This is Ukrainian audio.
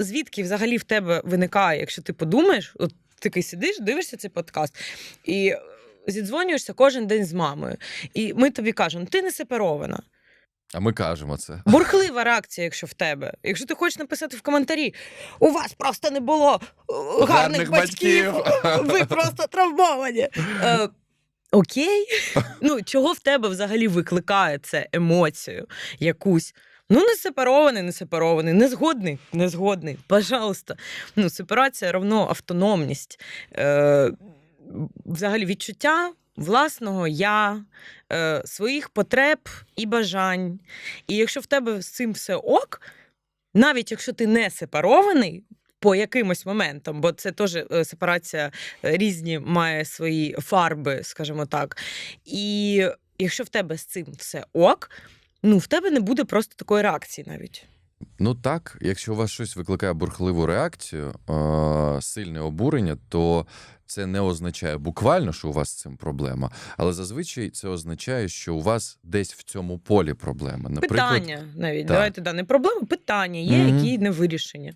звідки взагалі в тебе виникає, якщо ти подумаєш, от такий сидиш, дивишся цей подкаст і зідзвонюєшся кожен день з мамою. І ми тобі кажемо, ти не сепарована. А ми кажемо це. Бурхлива реакція, якщо в тебе. Якщо ти хочеш написати в коментарі, у вас просто не було е, гарних, Гарних батьків, батьків. ви просто травмовані. Е, окей. Ну, чого в тебе взагалі викликає це емоцію якусь? Ну, не сепарований, не сепарований, не згодний, не згодний. Пожалуйста. Ну, сепарація равно автономність. Е, взагалі відчуття власного я, е, своїх потреб і бажань. І якщо в тебе з цим все ок, навіть якщо ти не сепарований. По якимось моментам, бо це теж е, сепарація е, різні має свої фарби, скажімо так. І якщо в тебе з цим все ок, ну в тебе не буде просто такої реакції навіть. Ну так, якщо у вас щось викликає бурхливу реакцію, сильне обурення, то це не означає буквально, що у вас з цим проблема, але зазвичай це означає, що у вас десь в цьому полі проблема. Наприклад, питання навіть. так. Давайте да, не проблема, питання є, Мгм. які не вирішені.